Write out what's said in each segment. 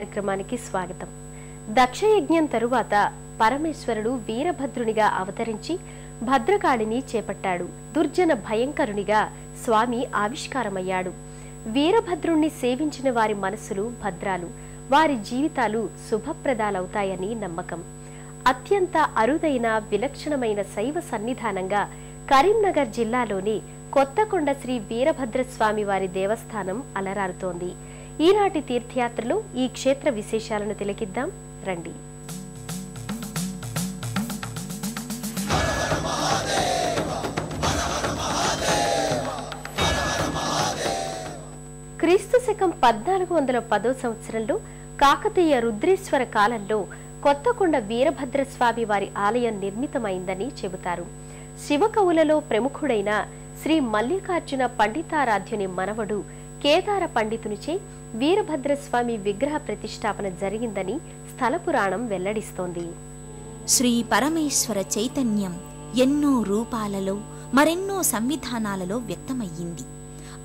కార్యక్రమానికి స్వాగతం. దక్షయజ్ఞం తరువాత పరమేశ్వరుడు వీరభద్రునిగా అవతరించి భద్రకాళిని చేపట్టాడు. దుర్జన భయంకరునిగా స్వామి ఆవిష్కారమయ్యాడు. వీరభద్రుణ్ణి సేవించిన వారి మనసులు భద్రాలు. వారి జీవితాలు శుభప్రదాలవుతాయని నమ్మకం. అత్యంత అరుదైన విలక్షణమైన శైవ సన్నిధానంగా కరీంనగర్ జిల్లాలోని కొత్తకొండ శ్రీ వీరభద్రస్వామి వారి దేవస్థానం అలరారుతోంది. ఈనాటి తీర్థయాత్రలో ఈ క్షేత్ర విశేషాలను తిలకిద్దాం. రండి. క్రీస్తు శకం పద్నాలుగు వందల పదో సంవత్సరంలో కాకతీయ రుద్రేశ్వర కాలంలో కొత్తకొండ వీరభద్రస్వామి వారి ఆలయం నిర్మితమైందని చెబుతారు. శివకవులలో ప్రముఖుడైన శ్రీ మల్లికార్జున పండితారాధ్యుని మనవడు కేదార పండితునిచే వీరభద్రస్వామి విగ్రహ ప్రతిష్టాపన జరిగిందని స్థల పురాణం వెల్లడిస్తోంది. శ్రీ పరమేశ్వర చైతన్యం ఎన్నో రూపాలలో మరెన్నో సంవిధానాలలో వ్యక్తమయ్యింది.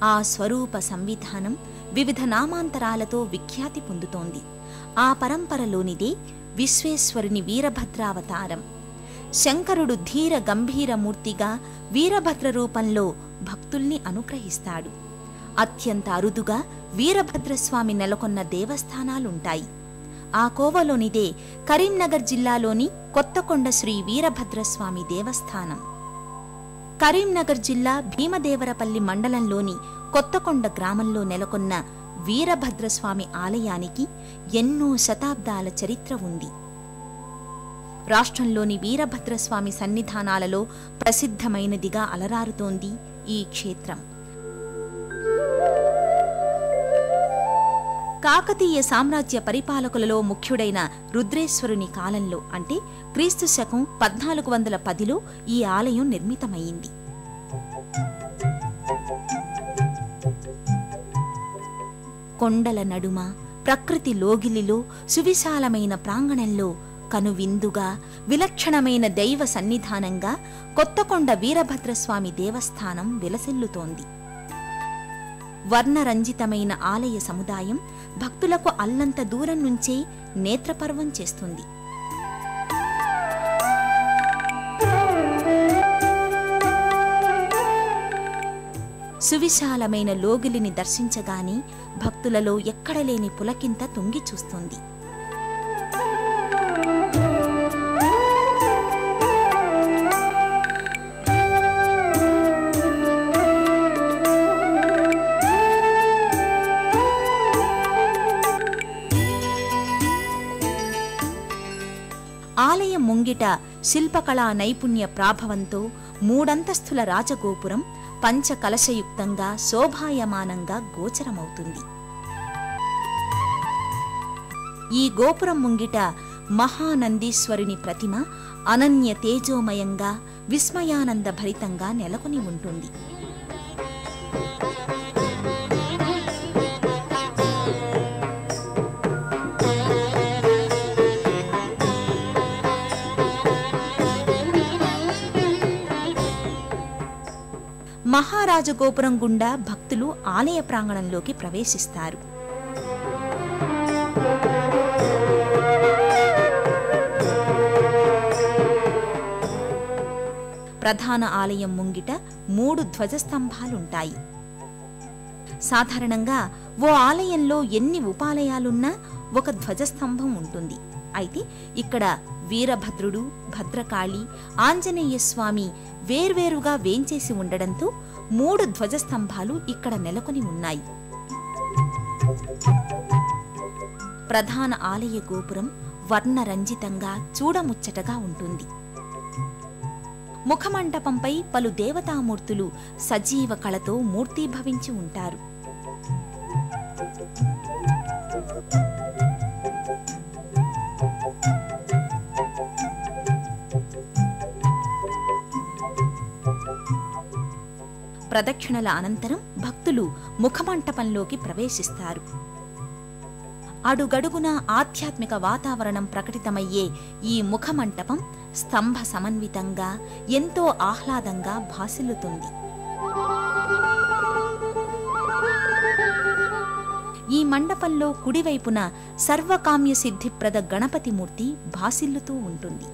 ఆ స్వరూప సంవిధానం వివిధ నామాంతరాలతో విఖ్యాతి పొందుతోంది. ఆ పరంపరలోనిదే విశ్వేశ్వరుని వీరభద్రావతారం. శంకరుడు ధీర గంభీర మూర్తిగా వీరభద్ర రూపంలో భక్తుల్ని అనుగ్రహిస్తాడు. అత్యంత అరుదుగా వీరభద్రస్వామి నెలకొన్న దేవస్థానాలుంటాయి. ఆ కోవలోనిదే కరీంనగర్ జిల్లాలోని కొత్తకొండ శ్రీ వీరభద్రస్వామి దేవస్థానం. కరీంనగర్ జిల్లా భీమదేవరపల్లి మండలంలోని కొత్తకొండ గ్రామంలో నెలకొన్న వీరభద్రస్వామి ఆలయానికి ఎన్నో శతాబ్దాల చరిత్ర ఉంది. రాష్ట్రంలోని వీరభద్రస్వామి సన్నిధానాలలో ప్రసిద్ధమైనదిగా అలరారుతోంది ఈ క్షేత్రం. కాకతీయ సామ్రాజ్య పరిపాలకులలో ముఖ్యుడైన రుద్రేశ్వరుని కాలంలో అంటే క్రీస్తు శకం పద్నాలుగు వందల పదిలో ఈ ఆలయం నిర్మితమైంది. కొండల నడుమ ప్రకృతి లోగిలిలో సువిశాలమైన ప్రాంగణంలో కనువిందుగా విలక్షణమైన దైవ సన్నిధానంగా కొత్తకొండ వీరభద్రస్వామి దేవస్థానం విలసిల్లుతోంది. వర్ణరంజితమైన ఆలయ సముదాయం భక్తులకు అల్లంత దూరం నుంచే నేత్రపర్వం చేస్తుంది. సువిశాలమైన లోగిలిని దర్శించగానే భక్తులలో ఎక్కడలేని పులకింత తొంగి చూస్తుంది. ఆలయం ముంగిట శిల్పకళా నైపుణ్య ప్రాభవంతో మూడంతస్తుల రాజగోపురం పంచకలశయుక్తంగా శోభాయమానంగా గోచరమవుతుంది. ఈ గోపురం ముంగిట మహానందీశ్వరుని ప్రతిమ అనన్య తేజోమయంగా విస్మయానంద భరితంగా నెలకొని ఉంటుంది. మహారాజగోపురం గుండా భక్తులు ఆలయ ప్రాంగణంలోకి ప్రవేశిస్తారు. ప్రధాన ఆలయం ముంగిట మూడు ధ్వజస్తంభాలుంటాయి. సాధారణంగా ఓ ఆలయంలో ఎన్ని ఉపాలయాలున్నా ఒక ధ్వజస్తంభం ఉంటుంది. అయితే ఇక్కడ వీరభద్రుడు భద్రకాళి ఆంజనేయ స్వామి వేర్వేరుగా వేంచేసి ఉండడంతో మూడు ధ్వజస్తంభాలు ఇక్కడ నెలకొని ఉన్నాయి. ప్రధాన ఆలయ గోపురం వర్ణరంజితంగా చూడముచ్చటగా ఉంటుంది. ముఖమంటపంపై పలు దేవతామూర్తులు సజీవ కళతో మూర్తీభవించి ఉంటారు. ప్రదక్షిణల అనంతరం భక్తులు ముఖమంటపంలోకి ప్రవేశిస్తారు. అడుగడుగున ఆధ్యాత్మిక వాతావరణం ప్రకటితమయ్యే ఈ ముఖమంటపం స్తంభ సమన్వితంగా ఎంతో ఆహ్లాదంగా భాసిల్లుతుంది. ఈ మండపంలో కుడివైపున సర్వకామ్య సిద్ధిప్రద గణపతి మూర్తి భాసిల్లుతూ ఉంటుంది.